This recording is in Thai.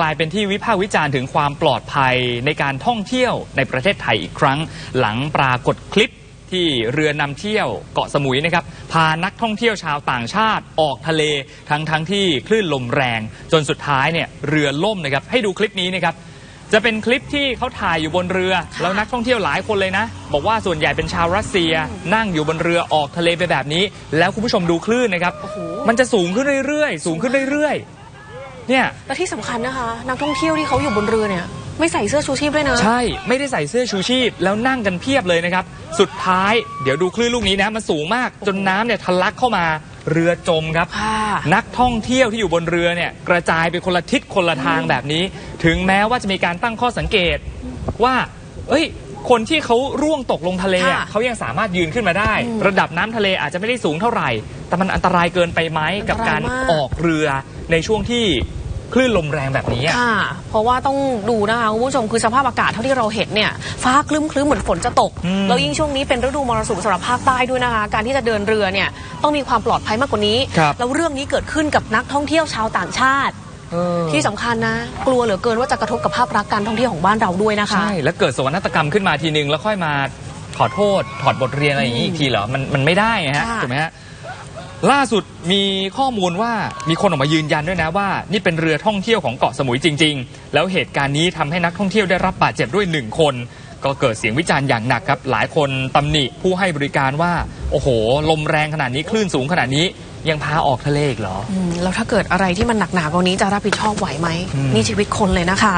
กลายเป็นที่วิพากษ์วิจารณ์ถึงความปลอดภัยในการท่องเที่ยวในประเทศไทยอีกครั้ง หลังปรากฏคลิปที่เรือนำเที่ยวเกาะสมุยนะครับพานักท่องเที่ยวชาวต่างชาติออกทะเลทั้งทั้งที่คลื่นลมแรง จนสุดท้ายเนี่ยเรือล่มนะครับให้ดูคลิปนี้นะครับจะเป็นคลิปที่เขาถ่ายอยู่บนเรือ แล้วนักท่องเที่ยวหลายคนเลยนะ บอกว่าส่วนใหญ่เป็นชาวรัสเซีย นั่งอยู่บนเรือออกทะเลไปแบบนี้ แล้วคุณผู้ชมดูคลื่นนะครับมันจะสูงขึ้นเรื่อยๆ สูงขึ้นเรื่อยๆ เนี่ยและที่สำคัญนะคะ นักท่องเที่ยวที่เขาอยู่บนเรือเนี่ย ไม่ใส่เสื้อชูชีพด้วยนะใช่ไม่ได้ใส่เสื้อชูชีพ แล้วนั่งกันเพียบเลยนะครับ สุดท้ายเดี๋ยวดูคลื่นลูกนี้นะมันสูงมากจนน้ำเนี่ยทะลักเข้ามาเรือจมครับ ค่ะ นักท่องเที่ยวที่อยู่บนเรือเนี่ยกระจายไปคนละทิศคนละทางแบบนี้ ถึงแม้ว่าจะมีการตั้งข้อสังเกตว่า เอ้ย คนที่เขาร่วงตกลงทะเลอะค่ะ เขายังสามารถยืนขึ้นมาได้อืมระดับน้ำทะเลอาจจะไม่ได้สูงเท่าไหร่ แต่มันอันตรายเกินไปไหมกับการอันตรายมาก ออกเรือในช่วงที่คลื่นลมแรงแบบนี้อะ ค่ะ เพราะว่าต้องดูนะคะคุณผู้ชมคือสภาพอากาศเท่าที่เราเห็นเนี่ย ฟ้าคลึ้มคลึ้มๆเหมือนฝนจะตก อืม แล้วยิ่งช่วงนี้เป็นฤดูมรสุมสำหรับภาคใต้ด้วยนะคะ การที่จะเดินเรือเนี่ยต้องมีความปลอดภัยมากกว่านี้ครับแล้วเรื่องนี้เกิดขึ้นกับนักท่องเที่ยวชาวต่างชาติเออ ที่สำคัญนะ กลัวเหลือเกินว่าจะกระทบกับภาพลักษณ์การท่องเที่ยวของบ้านเราด้วยนะคะ ใช่แล้วเกิดโศกนาฏกรรมขึ้นมาทีนึงแล้วค่อยมาขอโทษถอดบทเรียนอะไรอย่างนี้อีกทีเหรอมันมันไม่ได้ไงฮะค่ะ ถูกไหมฮะล่าสุดมีข้อมูลว่ามีคนออกมายืนยันด้วยนะว่า นี่เป็นเรือท่องเที่ยวของเกาะสมุยจริง ๆ แล้วเหตุการณ์นี้ทำให้นักท่องเที่ยวได้รับบาดเจ็บด้วยหนึ่งคน ก็เกิดเสียงวิจารณ์อย่างหนักครับ หลายคนตำหนิผู้ให้บริการว่า โอ้โห ลมแรงขนาดนี้คลื่นสูงขนาดนี้ ยังพาออกทะเลอีกเหรอ อืมแล้วถ้าเกิดอะไรที่มันหนักหนากว่านี้จะรับผิดชอบไหวไหม อืม นี่ชีวิตคนเลยนะคะ